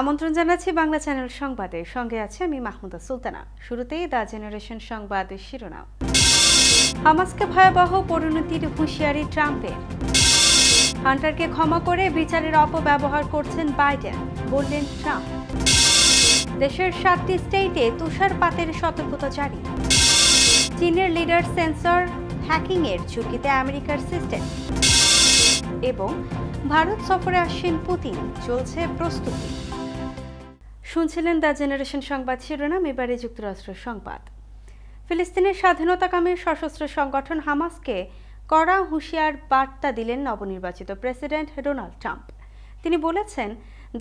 আমন্ত্রণ জানাচ্ছি বাংলা চ্যানেল সংবাদে। সঙ্গে আছে আমি মাহমুদা সুলতানা। শুরুতেই দ্য জেনারেশন সংবাদের শিরোনাম। হামাসকে ভয়াবহ পরিণতির হুঁশিয়ারি ট্রাম্পের। হান্টারকে ক্ষমা করে বিচারের অপব্যবহার করছেন বাইডেন, বললেন ট্রাম্প। দেশের সাতটি স্টেটে তুষারপাতের সতর্কতা জারি। চীনের লিডার সেন্সর হ্যাকিংয়ের ঝুঁকিতে আমেরিকার সিস্টেম। এবং ভারত সফরে আসছেন পুতিন, চলছে প্রস্তুতি। শুনছিলেন দ্য জেনারেশন সংবাদ শিরোনাম, এবারে যুক্তরাষ্ট্র সংবাদ। ফিলিস্তিনের স্বাধীনতাকামী সশস্ত্র সংগঠন হামাসকে কড়া হুঁশিয়ার বার্তা দিলেন নবনির্বাচিত প্রেসিডেন্ট ডোনাল্ড ট্রাম্প। তিনি বলেছেন,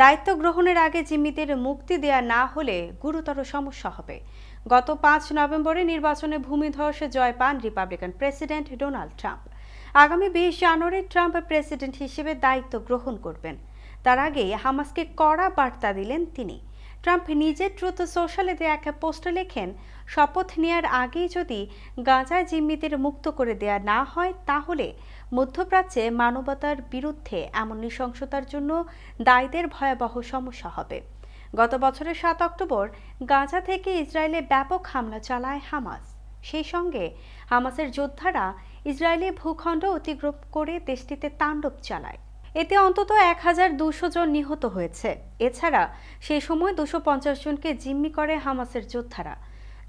দায়িত্ব গ্রহণের আগে জিম্মিদের মুক্তি দেয়া না হলে গুরুতর সমস্যা হবে। গত পাঁচ নভেম্বরে নির্বাচনে ভূমিধসে জয় পান রিপাবলিকান প্রেসিডেন্ট ডোনাল্ড ট্রাম্প। আগামী বিশ জানুয়ারি ট্রাম্প প্রেসিডেন্ট হিসেবে দায়িত্ব গ্রহণ করবেন। তার আগেই হামাসকে কড়া বার্তা দিলেন তিনি। ট্রাম্প নিজের ট্রুথ সোশ্যালে দেয়া এক পোস্টে লেখেন, শপথ নেয়ার আগেই যদি গাঁজায় জিম্মিদের মুক্ত করে দেয়া না হয়, তাহলে মধ্যপ্রাচ্যে মানবতার বিরুদ্ধে এমন নৃশংসতার জন্য দায়ীদের ভয়াবহ সমস্যা হবে। গত বছরের সাত অক্টোবর গাজা থেকে ইসরায়েলে ব্যাপক হামলা চালায় হামাস। সেই সঙ্গে হামাসের যোদ্ধারা ইসরায়েলি ভূখণ্ড অতিক্রম করে দেশটিতে তাণ্ডব চালায়। এতে অন্তত এক হাজার দুশো জন নিহত হয়েছে। এছাড়া সেই সময় দুশো পঞ্চাশ জনকে জিম্মি করে হামাসের যোদ্ধারা।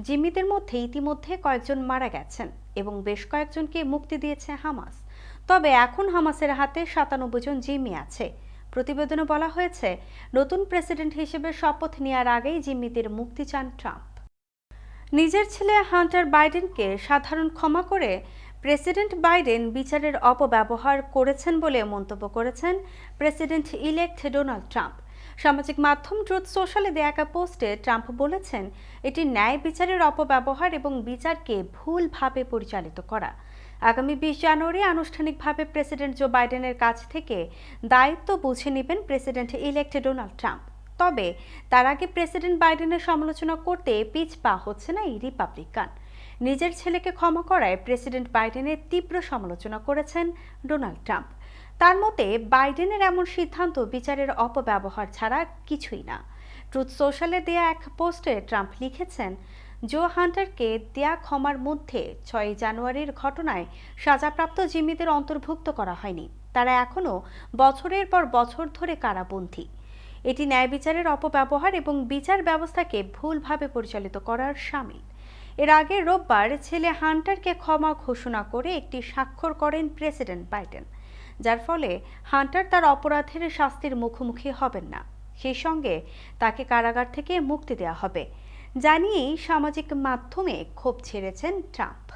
জিম্মিদের মধ্যে ইতিমধ্যে কয়েকজন মারা গেছেন এবং বেশ কয়েকজনকে মুক্তি দিয়েছে হামাস। তবে এখন হামাসের হাতে সাতানব্বই জন জিম্মি আছে। প্রতিবেদনে বলা হয়েছে, নতুন প্রেসিডেন্ট হিসেবে শপথ নেওয়ার আগেই জিম্মিদের মুক্তি চান ট্রাম্প। নিজের ছেলে হান্টার বাইডেনকে সাধারণ ক্ষমা করে প্রেসিডেন্ট বাইডেন বিচারের অপব্যবহার করেছেন বলে মন্তব্য করেছেন প্রেসিডেন্ট ইলেক্ট ডোনাল্ড ট্রাম্প। সামাজিক মাধ্যম ট্রুথ সোশ্যালে দেয়া এক পোস্টে ট্রাম্প বলেছেন, এটি ন্যায় বিচারের অপব্যবহার এবং বিচারকে ভুলভাবে পরিচালিত করা। আগামী বিশ জানুয়ারি আনুষ্ঠানিকভাবে প্রেসিডেন্ট জো বাইডেনের কাছ থেকে দায়িত্ব বুঝে নেবেন প্রেসিডেন্ট ইলেক্ট ডোনাল্ড ট্রাম্প। তবে তার আগে প্রেসিডেন্ট বাইডেনের সমালোচনা করতে পিছ পা হচ্ছে না এই রিপাবলিকান। নিজের ছেলেকে ক্ষমা করায় প্রেসিডেন্ট বাইডেনের তীব্র সমালোচনা করেছেন ডোনাল্ড ট্রাম্প। তার মতে, বাইডেনের এমন সিদ্ধান্ত বিচারের অপব্যবহার ছাড়া কিছুই না। ট্রুথ সোশ্যালে দেয়া এক পোস্টে ট্রাম্প লিখেছেন, জো হান্টারকে দেয়া ক্ষমার মধ্যে ছয় জানুয়ারির ঘটনায় সাজাপ্রাপ্ত জিম্মিদের অন্তর্ভুক্ত করা হয়নি। তারা এখনও বছরের পর বছর ধরে কারাবন্দী। এটি ন্যায় বিচারের অপব্যবহার এবং বিচার ব্যবস্থাকে ভুলভাবে পরিচালিত করার সামিল। এর আগে রোববার ছেলে হান্টারকে ক্ষমা ঘোষণা করে একটি স্বাক্ষর করেন প্রেসিডেন্ট বাইডেন, যার ফলে হান্টার তার অপরাধের শাস্তির মুখোমুখি হবেন না। সেই সঙ্গে তাকে কারাগার থেকে মুক্তি দেওয়া হবে, জানিয়েই সামাজিক মাধ্যমে ক্ষোভ ছেড়েছেন ট্রাম্প।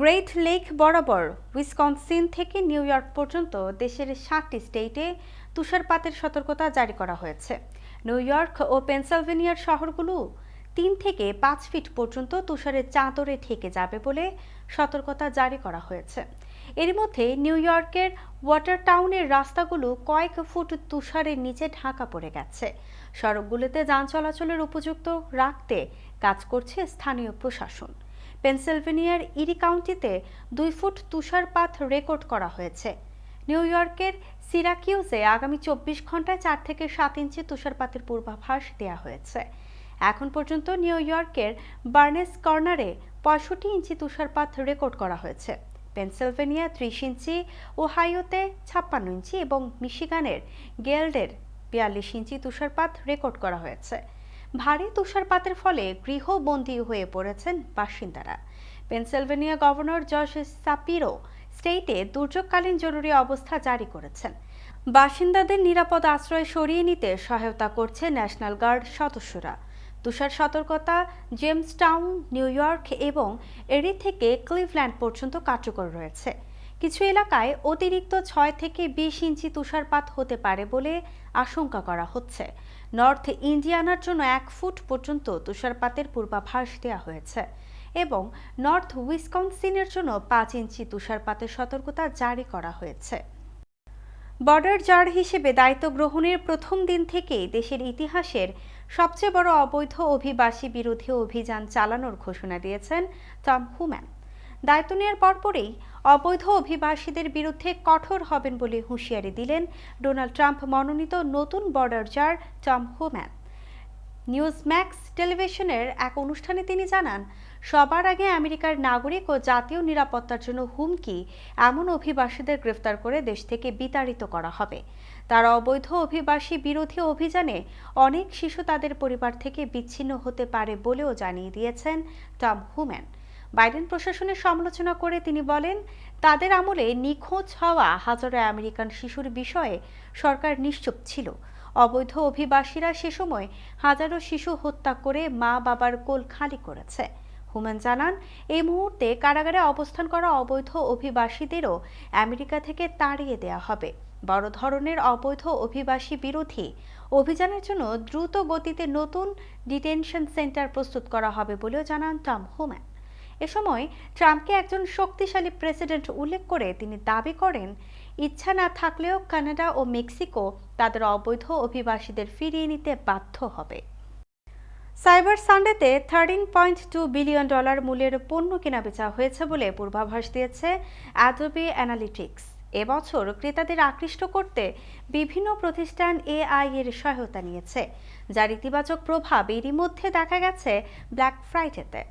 গ্রেট লেক বরাবর উইসকনসিন থেকে নিউ ইয়র্ক পর্যন্ত দেশের সাতটি স্টেটে তুষারপাতের সতর্কতা জারি করা হয়েছে। নিউ ইয়র্ক ও পেনসিলভেনিয়ার শহরগুলো তিন থেকে পাঁচ ফিট পর্যন্ত তুষারের চাদরে ঠেকে যাবে বলে সতর্কতা জারি করা হয়েছে। এর মধ্যে নিউ ইয়র্কের ওয়াটার টাউনের রাস্তাগুলো কয়েক ফুট তুষারের নিচে ঢাকা পড়ে গেছে। সড়কগুলোতে যান চলাচলের উপযুক্ত রাখতে কাজ করছে স্থানীয় প্রশাসন। পেনসিলভেনিয়ার ইরি কাউন্টিতে দুই ফুট তুষারপাত রেকর্ড করা হয়েছে। নিউ ইয়র্কের সিরাকিউজে আগামী চব্বিশ ঘন্টায় চার থেকে সাত ইঞ্চি তুষারপাতের পূর্বাভাস দেওয়া হয়েছে। এখন পর্যন্ত নিউ ইয়র্কের বার্নেস কর্নারে পঁয়ষট্টি ইঞ্চি তুষারপাত রেকর্ড করা হয়েছে। পেনসিলভেনিয়া ত্রিশ ইঞ্চি, ওহাইওতে ছাপ্পান্ন ইঞ্চি এবং মিশিগানের গেল্ডের বিয়াল্লিশ ইঞ্চি তুষারপাত রেকর্ড করা হয়েছে। ভারী তুষারপাতের ফলে গৃহবন্দী হয়ে পড়েছেন বাসিন্দারা। পেনসিলভেনিয়া গভর্নর জর্জ সাপিরো স্টেটে দুর্যোগকালীন জরুরি অবস্থা জারি করেছেন। বাসিন্দাদের নিরাপদ আশ্রয় সরিয়ে নিতে সহায়তা করছে ন্যাশনাল গার্ড সদস্যরা। তুষার সতর্কতা জেমস টাউন নিউ ইয়র্ক এবং এরি থেকে ক্লিভল্যান্ড পর্যন্ত কার্যকর রয়েছে। কিছু এলাকায় অতিরিক্ত ছয় থেকে বিশ ইঞ্চি তুষারপাত হতে পারে বলে আশঙ্কা করা হচ্ছে। নর্থ ইন্ডিয়ানার জন্য এক ফুট পর্যন্ত তুষারপাতের পূর্বাভাস দেওয়া হয়েছে এবং নর্থ উইসকনসিনের জন্য পাঁচ ইঞ্চি তুষারপাতের সতর্কতা জারি করা হয়েছে। বর্ডার জার হিসেবে দায়িত্ব গ্রহণের প্রথম দিন থেকেই দেশের ইতিহাসের সবচেয়ে বড় অবৈধ অভিবাসী বিরোধী অভিযান চালানোর ঘোষণা দিয়েছেন টম হুম্যান। দায়িত্ব নেওয়ার পরপরই অবৈধ অভিবাসীদের বিরুদ্ধে কঠোর হবেন বলে হুঁশিয়ারি দিলেন ডোনাল্ড ট্রাম্প মনোনীত নতুন বর্ডার চার টম হুম্যান। নিউজ ম্যাক্স টেলিভিশনের এক অনুষ্ঠানে তিনি জানান সবার আগে আমেরিকার নাগরিক ও জাতীয় নিরাপত্তার জন্য হুমকি এমন অভিবাসীদের গ্রেফতার করে দেশ থেকে বিতাড়িত করা হবে। তার অবৈধ অভিবাসী বিরোধী অভিযানে অনেক শিশু তাদের পরিবার থেকে বিচ্ছিন্ন হতে পারে বলেও জানিয়ে দিয়েছেন টম হুম্যান। বাইডেন প্রশাসনের সমালোচনা করে তিনি বলেন, তাদের আমলে নিখোঁজ হওয়া হাজারো আমেরিকান শিশুর বিষয়ে সরকার নিশ্চুপ ছিল। অবৈধ অভিবাসীরা সে সময় হাজারো শিশু হত্যা করে মা বাবার কোল খালি করেছে। হুম্যান জানান, এই মুহূর্তে কারাগারে অবস্থান করা অবৈধ অভিবাসীদেরও আমেরিকা থেকে তাড়িয়ে দেওয়া হবে। বড় ধরনের অবৈধ অভিবাসী বিরোধী অভিযানের জন্য দ্রুত গতিতে নতুন ডিটেনশন সেন্টার প্রস্তুত করা হবে বলেও জানান টম হুম্যান। এ সময় ট্রাম্পকে একজন শক্তিশালী প্রেসিডেন্ট উল্লেখ করে তিনি দাবি করেন, ইচ্ছা না থাকলেও কানাডা ও মেক্সিকো তাদের অবৈধ অভিবাসীদের ফিরিয়ে নিতে বাধ্য হবে। Cyber সানডেতে thirteen point two billion dollar মূল্যের পণ্য কেনাবেচা হয়েছে বলে পূর্বাভাস দিয়েছে অ্যাডোবি অ্যানালিটিক্স এবছর ক্রেতাদের আকৃষ্ট করতে বিভিন্ন প্রতিষ্ঠান এআই এর সহায়তা নিয়েছে। যার ইতিবাচক প্রভাব এরই মধ্যে দেখা গেছে ব্ল্যাক ফ্রাইডেতে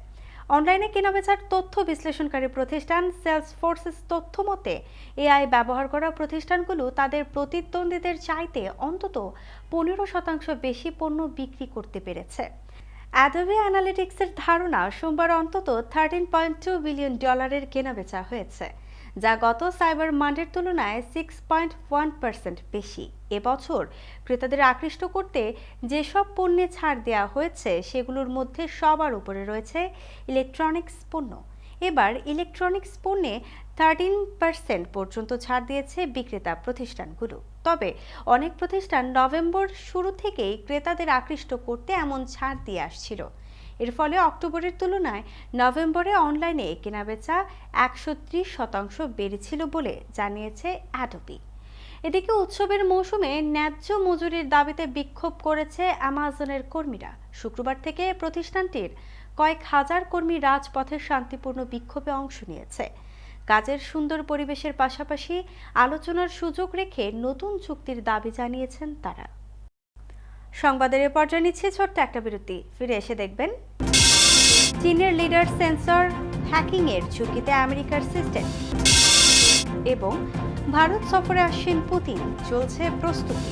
অনলাইনে কেনাবেচার তথ্য বিশ্লেষণকারী প্রতিষ্ঠান সেলস ফোর্সেস তথ্য মতে এআই ব্যবহার করা প্রতিষ্ঠানগুলো তাদের প্রতিদ্বন্দ্বীদের চাইতে অন্তত পনেরো শতাংশ বেশি পণ্য বিক্রি করতে পেরেছে। অ্যাডোবি অ্যানালিটিক্সের ধারণা সোমবার অন্তত থার্টিন পয়েন্ট টু বিলিয়ন ডলারের কেনাবেচা হয়েছে, যা গত সাইবার মান্ডের তুলনায় সিক্স পয়েন্ট ওয়ান পার্সেন্ট বেশি। এবছর ক্রেতাদের আকৃষ্ট করতে যেসব পণ্যে ছাড় দেওয়া হয়েছে, সেগুলোর মধ্যে সবার উপরে রয়েছে ইলেকট্রনিক্স পণ্য। এবার ইলেকট্রনিক্স পণ্যে থার্টিন পার্সেন্ট পর্যন্ত ছাড় দিয়েছে বিক্রেতা প্রতিষ্ঠানগুলো। তবে অনেক প্রতিষ্ঠান নভেম্বর শুরু থেকেই ক্রেতাদের আকৃষ্ট করতে এমন ছাড় দিয়ে আসছিল। এর ফলে অক্টোবরের তুলনায় নভেম্বরে অনলাইনে কেনাবেচা একশো ত্রিশ শতাংশ বেড়েছিল বলে জানিয়েছে অ্যাডোবি এদিকে উৎসবের মৌসুমে ন্যায্য মজুরির দাবিতে বিক্ষোভ করেছে অ্যামাজনের কর্মীরা। শুক্রবার থেকে প্রতিষ্ঠানটির কয়েক হাজার কর্মী রাজপথের শান্তিপূর্ণ বিক্ষোভে অংশ নিয়েছে। কাজের সুন্দর পরিবেশের পাশাপাশি আলোচনার সুযোগ রেখে নতুন চুক্তির দাবি জানিয়েছেন তারা। সংবাদের এ পর্যায়ে নিচ্ছে ছোট্ট একটা বিরতি। ফিরে এসে দেখবেন চীনের লিডার সেন্সর হ্যাকিং এর ঝুঁকিতে আমেরিকার সিস্টেম এবং ভারত সফরে আসছেন পুতিন। চলছে প্রস্তুতি।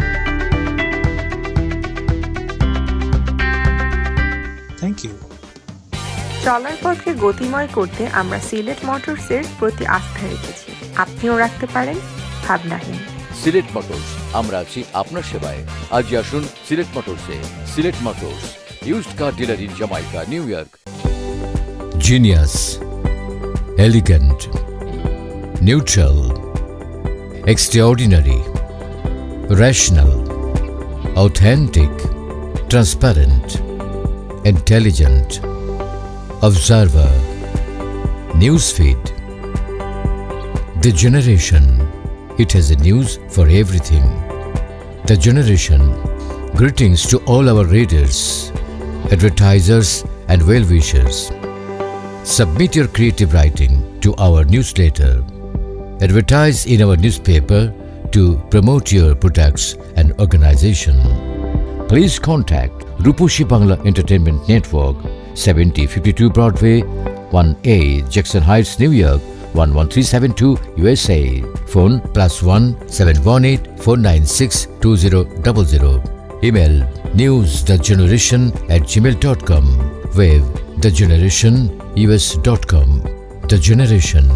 থ্যাংক ইউ চলার পথকে গতিময় করতে আমরা সিলেট মোটরসের প্রতি আস্থা রেখেছি। আপনিও রাখতে পারেন ভাবনাহীন। সিলেট মোটরস আমরা আছি আপনার সেবায়। আজই আসুন Sylhet মোটরসে। Sylhet motors used car dealer in Jamaica New York Genius, elegant, neutral, extraordinary, rational, authentic, transparent, intelligent, observer, Newsfeed. The Generation. It has a news for everything. The Generation. Greetings to all our readers, advertisers, and well wishers. Submit your creative writing to our newsletter. Advertise in our newspaper to promote your products and organization. Please contact Rupashi Bangla entertainment network seventy fifty two Broadway one A Jackson Heights New York one one three seven two USA phone plus one seven one eight four nine six two zero double zero email news the generation at Gmail dot com web the generation US dot com the generation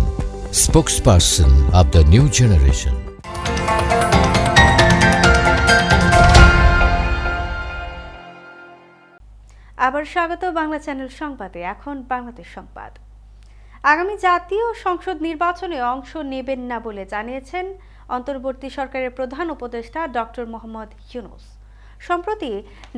spokesperson of the new generation. স্বাগত Bangla channel সংবাদে। এখন বাংলাদেশ সংবাদ। আগামী জাতীয় সংসদ নির্বাচনে অংশ নেবেন না বলে জানিয়েছেন অন্তর্বর্তী সরকারের প্রধান উপদেষ্টা ডক্টর মোহাম্মদ ইউনুস। সম্প্রতি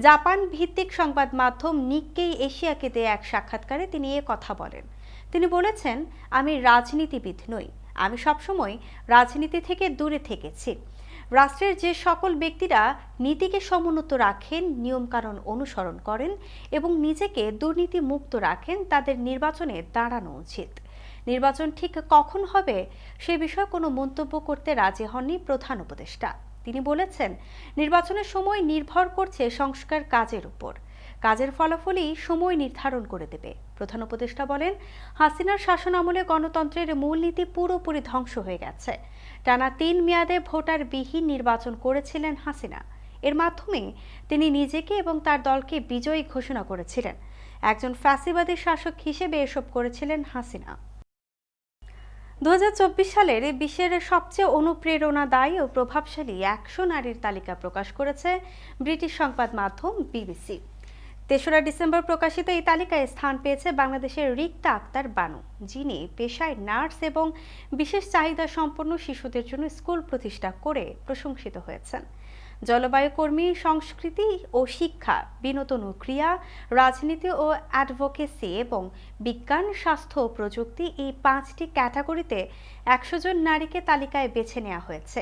জাপান ভিত্তিক সংবাদ মাধ্যম নিক্কেই এশিয়াকে দেয়া এক সাক্ষাৎকারে তিনি এ কথা বলেন। তিনি বলেছেন, আমি রাজনীতিবিদ নই। আমি সবসময় রাজনীতি থেকে দূরে থেকেছি। রাষ্ট্রের যে সকল ব্যক্তিরা নীতিকে সমুন্নত রাখেন, নিয়মকানুন অনুসরণ করেন এবং নিজেকে দুর্নীতি মুক্ত রাখেন, তাদের নির্বাচনে দাঁড়ানো উচিত। নির্বাচন ঠিক কখন হবে সে বিষয়ে কোনো মন্তব্য করতে রাজি হননি প্রধান উপদেষ্টা। তিনি বলেছেন, নির্বাচনের সময় নির্ভর করছে সংস্কার কাজের উপর। কাজের ফলাফলই সময় নির্ধারণ করে দেবে। প্রধান উপদেষ্টা বলেন, হাসিনার শাসন আমলে গণতন্ত্রের মূলনীতি পুরোপুরি ধ্বংস হয়ে গেছে। টানা তিন মেয়াদে ভোটার বিহীন নির্বাচন করেছিলেন হাসিনা। এর মাধ্যমে তিনি নিজেকে এবং তার দলকে বিজয়ী ঘোষণা করেছিলেন। একজন ফ্যাসিবাদী শাসক হিসেবে এসব করেছিলেন হাসিনা। দু হাজার চব্বিশ সালের বিশ্বের সবচেয়ে অনুপ্রেরণাদায়ী ও প্রভাবশালী একশো নারীর তালিকা প্রকাশ করেছে ব্রিটিশ সংবাদ মাধ্যম বিবিসি। তেসরা ডিসেম্বর প্রকাশিত এই তালিকায় স্থান পেয়েছে বাংলাদেশের রিক্তা আক্তার বানু, যিনি পেশায় নার্স এবং বিশেষ চাহিদা সম্পন্ন শিশুদের জন্য স্কুল প্রতিষ্ঠা করে প্রশংসিত হয়েছেন। জলবায়ু কর্মী, সংস্কৃতি ও শিক্ষা, বিনোদন ও ক্রিয়া, রাজনীতি ও অ্যাডভোকেসি এবং বিজ্ঞান, স্বাস্থ্য ও প্রযুক্তি এই পাঁচটি ক্যাটাগরিতে একশো জন নারীকে তালিকায় বেছে নেওয়া হয়েছে।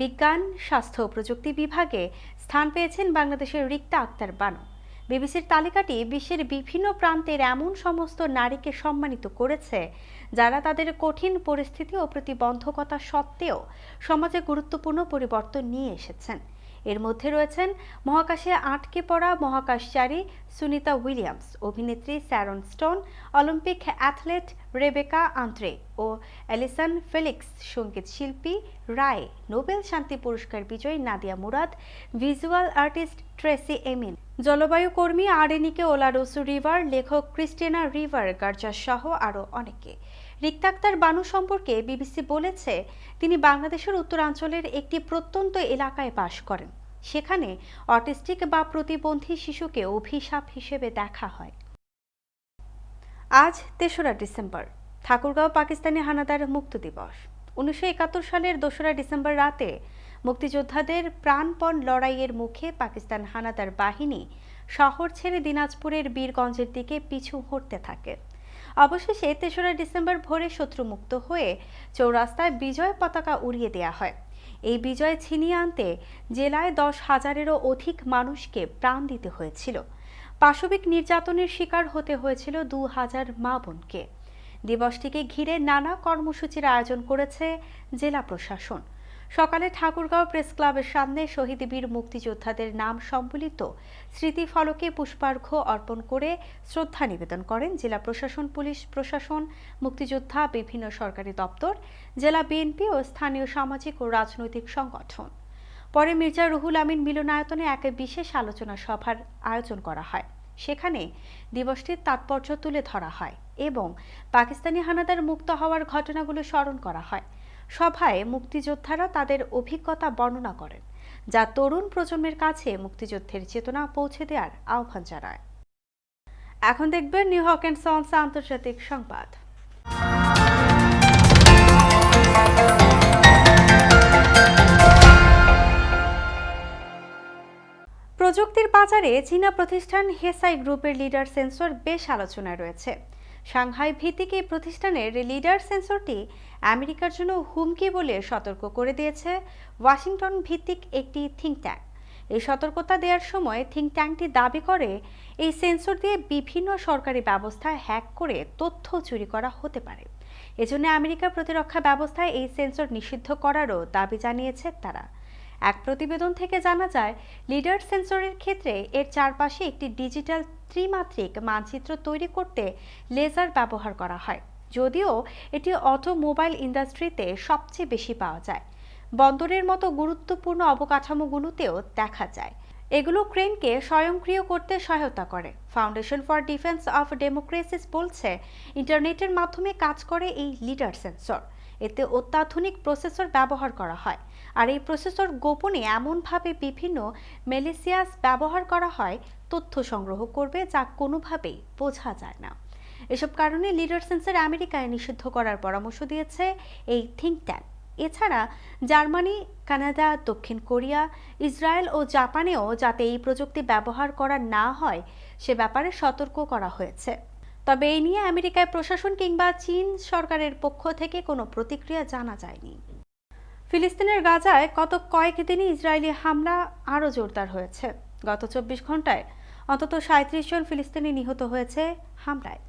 বিজ্ঞান, স্বাস্থ্য ও প্রযুক্তি বিভাগে স্থান পেয়েছেন বাংলাদেশের রিক্তা আক্তার বানু। বিবিসির তালিকাটি বিশ্বের বিভিন্ন প্রান্তের এমন সমস্ত নারীকে সম্মানিত করেছে, যারা তাদের কঠিন পরিস্থিতি ও প্রতিবন্ধকতা সত্ত্বেও সমাজে গুরুত্বপূর্ণ পরিবর্তন নিয়ে এসেছেন। এর মধ্যে রয়েছেন মহাকাশে আটকে পড়া মহাকাশচারী সুনিতা উইলিয়ামস, অভিনেত্রী Sharon Stone, Olympic athlete Rebecca Andrade ও অ্যালিসন ফেলিক্স, সংগীত শিল্পী রায়, নোবেল শান্তি পুরস্কার বিজয়ী Nadia Murad, visual artist Tracey Emin জলবায়ু কর্মী আরেনিকে ওলারোসু রিভার, লেখক ক্রিস্টিনা রিভার গার্জাস সহ আরও অনেকে। রিক্তাক্তার বানু সম্পর্কে বিবিসি বলেছে, তিনি বাংলাদেশের উত্তরাঞ্চলের একটি প্রত্যন্ত এলাকায় বাস করেন। সেখানে অটিস্টিক বা প্রতিবন্ধী শিশুকে অভিশাপ হিসেবে দেখা হয়। আজ তেসরা ডিসেম্বর, ঠাকুরগাঁও, পাকিস্তানি হানাদার মুক্ত দিবস। উনিশশো একাত্তর সালের দোসরা ডিসেম্বর রাতে মুক্তিযোদ্ধাদের প্রাণপণ লড়াইয়ের মুখে পাকিস্তান হানাদার বাহিনী শহর ছেড়ে দিনাজপুরের বীরগঞ্জের দিকে পিছু হটতে থাকে। অবশেষে তেসরা ডিসেম্বর ভোরে শত্রুমুক্ত হয়ে চৌরাস্তায় বিজয় পতাকা উড়িয়ে দেয়া হয়। এই বিজয় ছিনিয়ে আনতে জেলায় দশ হাজারেরও অধিক মানুষকে প্রাণ দিতে হয়েছিল। পাশবিক নির্যাতনের শিকার হতে হয়েছিল দু হাজার মা বোনকে। দিবসটিকে ঘিরে নানা কর্মসূচির আয়োজন করেছে জেলা প্রশাসন। সকালে ঠাকুরগাঁও প্রেস ক্লাবের সামনে শহীদ বীর মুক্তিযোদ্ধাদের নাম সম্বলিত স্মৃতিফলকে পুষ্পার্ঘ্য অর্পণ করে শ্রদ্ধা নিবেদন করেন জেলা প্রশাসন, পুলিশ প্রশাসন, মুক্তিযোদ্ধা, বিভিন্ন সরকারি দপ্তর, জেলা বিএনপি ও স্থানীয় সামাজিক ও রাজনৈতিক সংগঠন। পরে মির্জা রুহুল আমিন মিলনায়তনে এক বিশেষ আলোচনা সভার আয়োজন করা হয়। সেখানে দিবসটির তাৎপর্য তুলে ধরা হয় এবং পাকিস্তানি হানাদার মুক্ত হওয়ার ঘটনাগুলো স্মরণ করা হয়। সভায় মুক্তিযোদ্ধারা তাদের অভিজ্ঞতা বর্ণনা করেন, যা তরুণ প্রজন্মের কাছে মুক্তিযুদ্ধের চেতনা পৌঁছে দেওয়ার আহ্বান জানায়। এখন দেখবেন নিউ হক অ্যান্ড সন্স আন্তর্জাতিক সংবাদ। প্রযুক্তির বাজারে চীনা প্রতিষ্ঠান হেসাই গ্রুপের লিডার সেন্সর বেশ আলোচনায় রয়েছে। সাংহাই ভিত্তিক এই প্রতিষ্ঠানের লিডার সেন্সরটি আমেরিকার জন্য হুমকি বলে সতর্ক করে দিয়েছে ওয়াশিংটন ভিত্তিক একটি থিঙ্ক ট্যাঙ্ক। এই সতর্কতা দেওয়ার সময় থিঙ্ক ট্যাঙ্কটি দাবি করে, এই সেন্সর দিয়ে বিভিন্ন সরকারি ব্যবস্থা হ্যাক করে তথ্য চুরি করা হতে পারে। এজন্য আমেরিকার প্রতিরক্ষা ব্যবস্থায় এই সেন্সর নিষিদ্ধ করারও দাবি জানিয়েছে তারা। এক প্রতিবেদন থেকে জানা যায়, লিডার সেন্সরের ক্ষেত্রে এর চারপাশে একটি ডিজিটাল ত্রিমাত্রিক মানচিত্র তৈরি করতে লেজার ব্যবহার করা হয়। যদিও এটি অটোমোবাইল ইন্ডাস্ট্রিতে সবচেয়ে বেশি পাওয়া যায়। বন্দরের মতো গুরুত্বপূর্ণ অবকাঠামোগুলোতেও দেখা যায়। এগুলো ক্রেনকে স্বয়ংক্রিয় করতে সহায়তা করে। Foundation for Defense of Democracies বলছে, ইন্টারনেটের মাধ্যমে কাজ করে এই লিডার সেন্সর। এতে অত্যাধুনিক প্রসেসর ব্যবহার করা হয়। আর এই প্রসেসর গোপনে এমনভাবে বিভিন্ন মেলেসিয়াস ব্যবহার করা হয়, তথ্য সংগ্রহ করবে যা কোনোভাবেই বোঝা যায় না। এসব কারণে লিডার সেন্সর আমেরিকায় নিষিদ্ধ করার পরামর্শ দিয়েছে এই থিঙ্ক ট্যাঙ্ক। এছাড়া জার্মানি, কানাডা, দক্ষিণ কোরিয়া, ইসরায়েল ও জাপানেও যাতে এই প্রযুক্তি ব্যবহার করা না হয়, সে ব্যাপারে সতর্ক করা হয়েছে। তবে এই নিয়ে আমেরিকায় প্রশাসন কিংবা চীন সরকারের পক্ষ থেকে কোনো প্রতিক্রিয়া জানা যায়নি। ফিলিস্তিনের গাজায় গত কয়েকদিনই ইসরায়েলি হামলা আরও জোরদার হয়েছে। গত চব্বিশ ঘন্টায় অন্তত সাঁত্রিশ জন ফিলিস্তিনি নিহত হয়েছে হামলায়।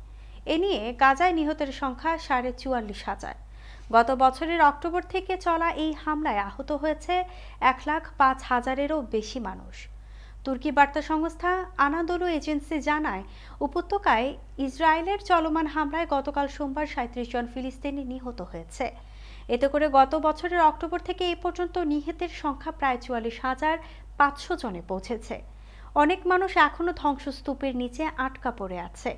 এ নিয়ে গাজায় নিহতের সংখ্যা সাড়ে চুয়াল্লিশ হাজার। গত বছরের অক্টোবর থেকে চলা এই হামলায় আহত হয়েছে এক লাখ পাঁচ হাজারেরও বেশি মানুষ। তুর্কি বার্তা সংস্থা আনাদোলু এজেন্সি জানায়, উপত্যকায় ইসরায়েলের চলমান হামলায় গতকাল সোমবার সাঁত্রিশ জন ফিলিস্তিনি নিহত হয়েছে। এতে করে গত বছরের অক্টোবর থেকে এ পর্যন্ত নিহতের সংখ্যা প্রায় চুয়াল্লিশ হাজার পাঁচশো জনে পৌঁছেছে। অনেক মানুষ এখনও ধ্বংসস্তূপের নিচে আটকা পড়ে আছে।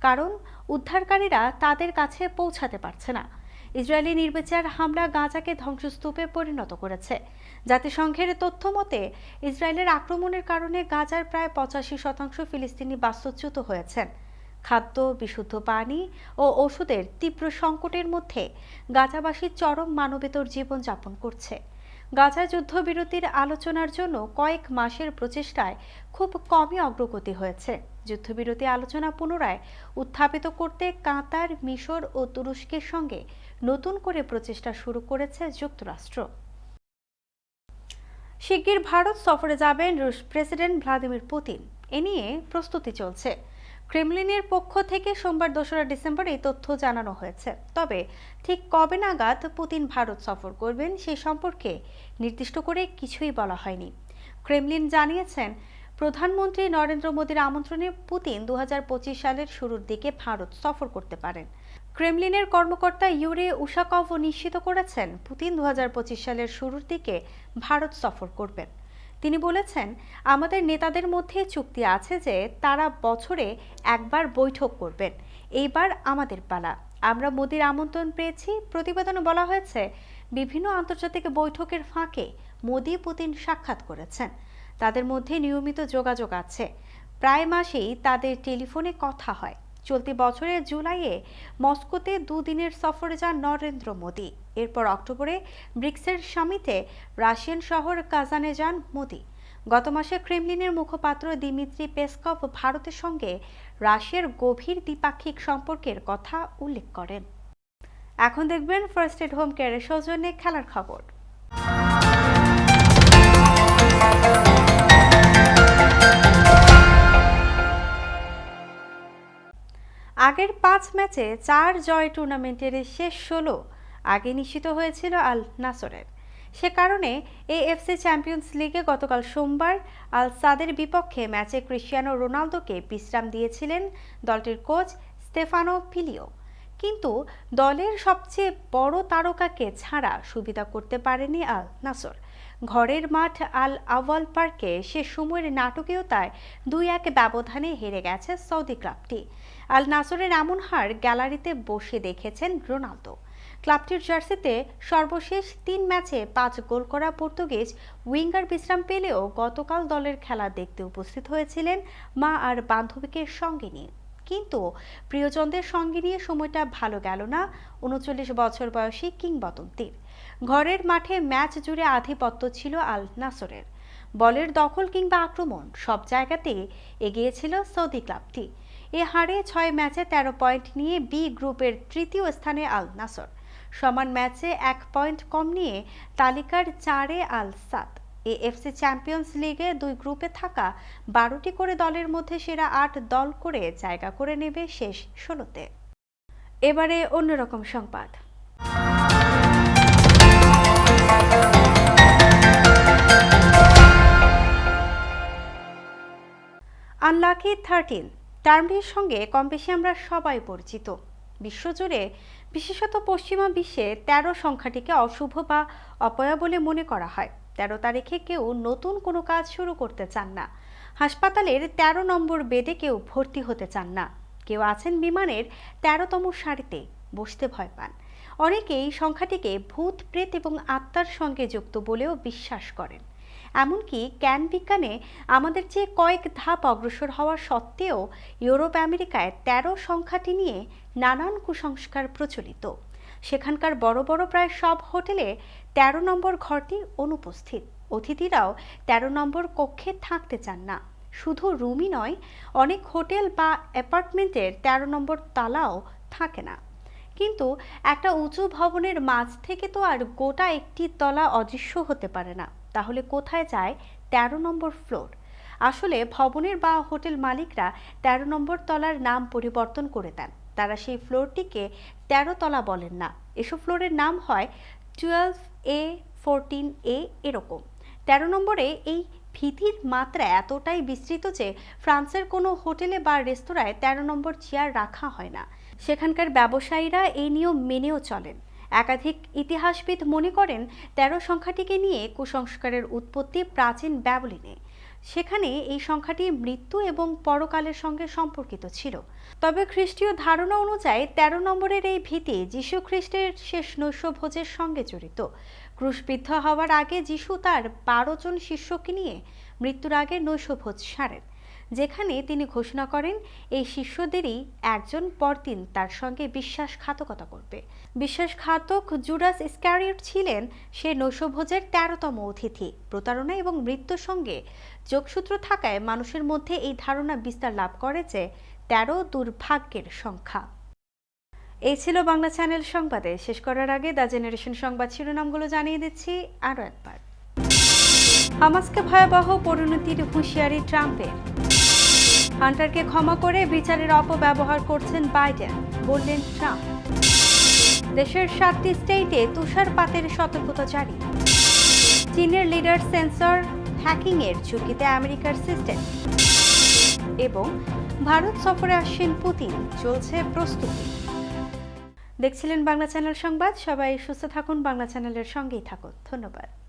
কারণ, উদ্ধারকারীরা তাদের কাছে পৌঁছাতে পারছে না। ইসরায়েলি নির্বিচার হামলা গাজাকে ধ্বংসস্তূপে পরিণত করেছে। জাতিসংঘের তথ্য মতে, ইসরায়েলের আক্রমণের কারণে গাজার প্রায় পঁচাশি শতাংশ ফিলিস্তিনি বাস্তুচ্যুত হয়েছেন। খাদ্য, বিশুদ্ধ পানি ও ওষুধের তীব্র সংকটের মধ্যে গাজাবাসী চরম মানবেতর জীবনযাপন করছে। গাজা যুদ্ধবিরতির আলোচনার জন্য কয়েক মাসের প্রচেষ্টায় খুব কমই অগ্রগতি হয়েছে। যুদ্ধবিরতি আলোচনা পুনরায় উত্থাপিত করতে কাতার, মিশর ও তুরস্কের সঙ্গে নতুন করে প্রচেষ্টা শুরু করেছে যুক্তরাষ্ট্র। শিগগির ভারত সফরে যাবেন রুশ প্রেসিডেন্ট ভ্লাদিমির পুতিন। এ নিয়ে প্রস্তুতি চলছে। ক্রেমলিনের পক্ষ থেকে সোমবার দোসরা ডিসেম্বর এই তথ্য জানানো হয়েছে। তবে ঠিক কবে নাগাদ পুতিন ভারত সফর করবেন সে সম্পর্কে নির্দিষ্ট করে কিছুই বলা হয়নি। ক্রেমলিন জানিয়েছেন, প্রধানমন্ত্রী নরেন্দ্র মোদীর আমন্ত্রণে পুতিন দু হাজার পঁচিশ সালের শুরুর দিকে ভারত সফর করতে পারেন। ক্রেমলিনের কর্মকর্তা ইউরে উশাকভ নিশ্চিত করেছেন, পুতিন দু হাজার পঁচিশ সালের শুরুর দিকে ভারত সফর করবেন। তিনি বলেছেন, আমাদের নেতাদের মধ্যে চুক্তি আছে যে তারা বছরে একবার বৈঠক করবেন। এইবার আমাদের পালা। আমরা মোদির আমন্ত্রণ পেয়েছি। প্রতিবেদনে বলা হয়েছে, বিভিন্ন আন্তর্জাতিক বৈঠকের ফাঁকে মোদি পুতিন সাক্ষাৎ করেছেন। তাদের মধ্যে নিয়মিত যোগাযোগ আছে। প্রায় মাসেই তাদের টেলিফোনে কথা হয়। চলতি বছরের জুলাইয়ে মস্কোতে দুদিনের সফরে যান নরেন্দ্র মোদী। এরপর অক্টোবরে ব্রিক্সের সামিতে রাশিয়ান শহর কাজানে যান মোদী। গত মাসে ক্রেমলিনের মুখপাত্র দিমিত্রি পেসকভ ভারতের সঙ্গে রাশিয়ার গভীর দ্বিপাক্ষিক সম্পর্কের কথা উল্লেখ করেন। এখন দেখবেন ফার্স্ট এড হোম কেয়ারের সৌজন্যে খেলার খবর। আগের পাঁচ ম্যাচে চার জয় টুর্নামেন্টের শেষ ষোলো আগে নিশ্চিত হয়েছিল আল নাসরের। সে কারণে এএফসি চ্যাম্পিয়ন্স লিগে গতকাল সোমবার আল সাদের বিপক্ষে ম্যাচে ক্রিশ্চিয়ানো রোনালদোকে বিশ্রাম দিয়েছিলেন দলটির কোচ স্তেফানো পিলিও কিন্তু দলের সবচেয়ে বড় তারকাকে ছাড়া সুবিধা করতে পারেনি আল নাসর। ঘরের মাঠ আল আওয়াল পার্কে সে সময়ের নাটকীয়তায় দুই এক ব্যবধানে হেরে গেছে সৌদি ক্লাবটি। আল নাসরের এমন হার গ্যালারিতে বসে দেখেছেন রোনালদো। ক্লাবটির জার্সিতে সর্বশেষ তিন ম্যাচে পাঁচ গোল করা পর্তুগিজ উইঙ্গার বিশ্রাম পেলেও গতকাল দলের খেলা দেখতে উপস্থিত হয়েছিলেন মা আর বান্ধবীকে সঙ্গে নিয়ে। কিন্তু প্রিয়জনদের সঙ্গে নিয়ে সময়টা ভালো গেল না, উনচল্লিশ বছর বয়সী কিংবদন্তির। ঘরের মাঠে ম্যাচ জুড়ে আধিপত্য ছিল আল নাসরের। বলের দখল কিংবা আক্রমণ সব জায়গাতেই এগিয়েছিল সৌদি ক্লাবটি। এ হারে ছয় ম্যাচে তেরো পয়েন্ট নিয়ে বি গ্রুপের তৃতীয় স্থানে আল নাসর। সমান ম্যাচে এক পয়েন্ট কম নিয়ে তালিকার চারে আল সাদ। এএফসি চ্যাম্পিয়ন্স লিগে দুই গ্রুপে থাকা বারোটি করে দলের মধ্যে সেরা আট দল করে জায়গা করে নেবে শেষ ষোলোতে। এবারে অন্যরকম সংবাদ। আনলাকি থার্টিন টার্মটির সঙ্গে কম বেশি আমরা সবাই পরিচিত। বিশ্বজুড়ে বিশেষত পশ্চিমা বিশ্বে তেরো সংখ্যাটিকে অশুভ বা অপয়া বলে মনে করা হয়। তেরো তারিখে কেউ নতুন কোনো কাজ শুরু করতে চান না। হাসপাতালের তেরো নম্বর বেডে কেউ ভর্তি হতে চান না। কেউ আছেন বিমানের তেরোতম সারিতে, বসতে ভয় পান। অনেকেই সংখ্যাটিকে ভূত, প্রেত এবং আত্মার সঙ্গে যুক্ত বলেও বিশ্বাস করেন। এমনকি জ্ঞান বিজ্ঞানে আমাদের চেয়ে কয়েক ধাপ অগ্রসর হওয়া সত্ত্বেও ইউরোপ আমেরিকায় তেরো সংখ্যাটি নিয়ে নানান কুসংস্কার প্রচলিত। সেখানকার বড় বড় প্রায় সব হোটেলে তেরো নম্বর ঘরটি অনুপস্থিত। অতিথিরাও তেরো নম্বর কক্ষে থাকতে চান না। শুধু রুমই নয়, অনেক হোটেল বা অ্যাপার্টমেন্টের তেরো নম্বর তালাও থাকে না। কিন্তু একটা উঁচু ভবনের মাঝ থেকে তো আর গোটা একটি তলা অদৃশ্য হতে পারে না। তাহলে কোথায় যায়? তেরো নম্বর ফ্লোর। আসলে ভবনের বা হোটেল মালিকরা তেরো নম্বর তলার নাম পরিবর্তন করে দেন। তারা সেই ফ্লোরটিকে তেরো তলা বলেন না। এসব ফ্লোরের নাম হয় টুয়েলভ এ, ফোরটিন এ এরকম। তেরো নম্বরে এই ভীতির মাত্রা এতটাই বিস্তৃত যে ফ্রান্সের কোনো হোটেলে বা রেস্তোরাঁয় তেরো নম্বর চেয়ার রাখা হয় না। সেখানকার ব্যবসায়ীরা এই নিয়ম মেনেও চলেন। একাধিক ইতিহাসবিদ মনে করেন তেরো সংখ্যাটিকে নিয়ে কুসংস্কারের উৎপত্তি প্রাচীন ব্যাবলিনে। সেখানে এই সংখ্যাটি মৃত্যু এবং পরকালের সঙ্গে সম্পর্কিত ছিল। তবে খ্রিস্টীয় ধারণা অনুযায়ী তেরো নম্বরের এই ভীতি যীশু খ্রিস্টের শেষ নৈশভোজের সঙ্গে জড়িত। ক্রুশবিদ্ধ হওয়ার আগে যীশু তার বারো জন শিষ্যকে নিয়ে মৃত্যুর আগে নৈশভোজ সারেন। যেখানে তিনি ঘোষণা করেন, এই শিষ্যদেরই একজন পরদিন তার সঙ্গে বিশ্বাসঘাতকতা করবে। বিশ্বাসঘাতক জুডাস ইস্ক্যারিয়ট ছিলেন সে নৈশভোজের তেরোতম অতিথি। প্রতারণা এবং মৃত্যুর সঙ্গে যোগসূত্র থাকায় মানুষের মধ্যে এই ধারণা বিস্তার লাভ করে যে, তেরো দুর্ভাগ্যের সংখ্যা। এই ছিল বাংলা চ্যানেল সংবাদে। শেষ করার আগে দ্য জেনারেশন সংবাদ শিরোনামগুলো জানিয়ে দিচ্ছি। আরও একবার। হামাসকে ভয়াবহ পরিণতির হুঁশিয়ারি ট্রাম্পের। হান্টারকে ক্ষমা করে বিচারের অপব্যবহার করছেন বাইডেন, বললেন ট্রাম্প। দেশের সাতটি স্টেটে তুষারপাতের সতর্কতা জারি। চীনের লিডার সেন্সর হ্যাকিংয়ের ঝুঁকিতে আমেরিকার সিস্টেম। এবং ভারত সফরে আসছেন পুতিন, চলছে প্রস্তুতি। দেখছিলেন বাংলা চ্যানেল সংবাদ, সবাই সুস্থ থাকুন, বাংলা চ্যানেলের সঙ্গেই থাকুন। ধন্যবাদ।